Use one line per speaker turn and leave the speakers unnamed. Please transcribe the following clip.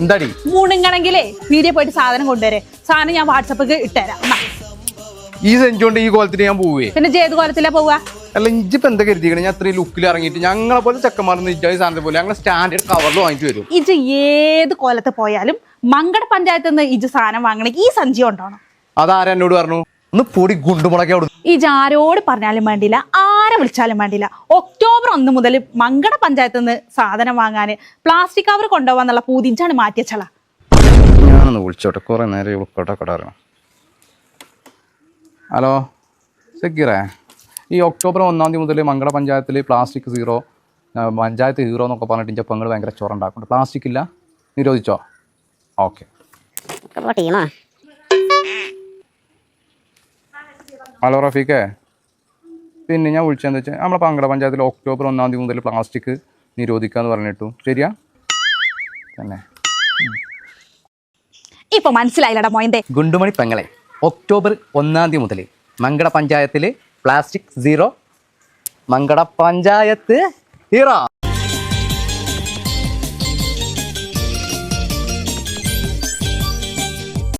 എന്താടി?
മുണുങ്ങണെങ്കിലേ വീഡിയോ പോയിട്ട് സാധനം കൊണ്ടുവരെ. സാധനം ഞാൻ വാട്സപ്പിൽ ഇട്ടുതരാം.
ഈ സെഞ്ചുകൊണ്ട് ഈ കോലത്തിന് ഞാൻ പോവേ.
പിന്നെ ജേത് കോലത്തിലാ പോവാ
അല്ല ഇഞ്ചിപ്പോ എന്താ കരുതിക്കണേ? ഞാൻ അത്രയും ലുക്കിൽ ഇറങ്ങിയിട്ട് ഞങ്ങളെ പോലെ ചെക്കന്മാർന്ന് ഇജ്ജായി സാധനത്തെ പോലെ ഞങ്ങൾ സ്റ്റാൻഡേർഡ് കവറിൽ വാങ്ങിച്ചു വരും.
ഇജ് ഏത് കോലത്ത് പോയാലും മങ്കട പഞ്ചായത്തിൽ നിന്ന് ഇജ് സാധനം വാങ്ങണേ ഈ സഞ്ചി കൊണ്ടാണോ.
അതാരെന്നോട് പറഞ്ഞു? ഒന്ന് പൊടി ഗുണ്ടുമുളക്കെ
ഇജ് ആരോട് പറഞ്ഞാലും വേണ്ടില്ല ആരെ വിളിച്ചാലും വേണ്ടില്ല ഒക്ടോബർ ഒന്ന് മുതൽ മങ്കട പഞ്ചായത്ത് നിന്ന് സാധനം വാങ്ങാൻ പ്ലാസ്റ്റിക് കവർ കൊണ്ടുപോകാന്നുള്ള പൂതിഞ്ചാണ് മാറ്റിയച്ചള
ഞാനൊന്ന് വിളിച്ചോട്ടെ. കുറെ നേരം ഹലോ സെക്കീറേ. ഈ ഒക്ടോബർ ഒന്നാം തീയതി മുതൽ മംഗള പഞ്ചായത്തിൽ പ്ലാസ്റ്റിക് സീറോ പഞ്ചായത്ത് ഹീറോ എന്നൊക്കെ പറഞ്ഞിട്ട് ഇഞ്ച പെങ്ങൾ ഭയങ്കര ചൊറുണ്ടാക്കുന്നുണ്ട്. പ്ലാസ്റ്റിക് ഇല്ല? നിരോധിച്ചോ? ഓക്കെ.
ടീമാ
ഹലോ റഫീഖേ. പിന്നെ ഞാൻ വിളിച്ചതെന്ന് വെച്ചാൽ നമ്മളെ പങ്കട പഞ്ചായത്തിൽ ഒക്ടോബർ ഒന്നാം തീയതി മുതൽ പ്ലാസ്റ്റിക് നിരോധിക്കാന്ന് പറഞ്ഞിട്ടു. ശരിയാ? തന്നെ.
ഇപ്പൊ മനസ്സിലായില്ലടാ മോയന്റെ
ഗുണ്ടുമണി പെങ്ങളെ ഒക്ടോബർ ഒന്നാം തീയതി മുതൽ മങ്കട പഞ്ചായത്തിൽ plastic zero Mankada panchayat hero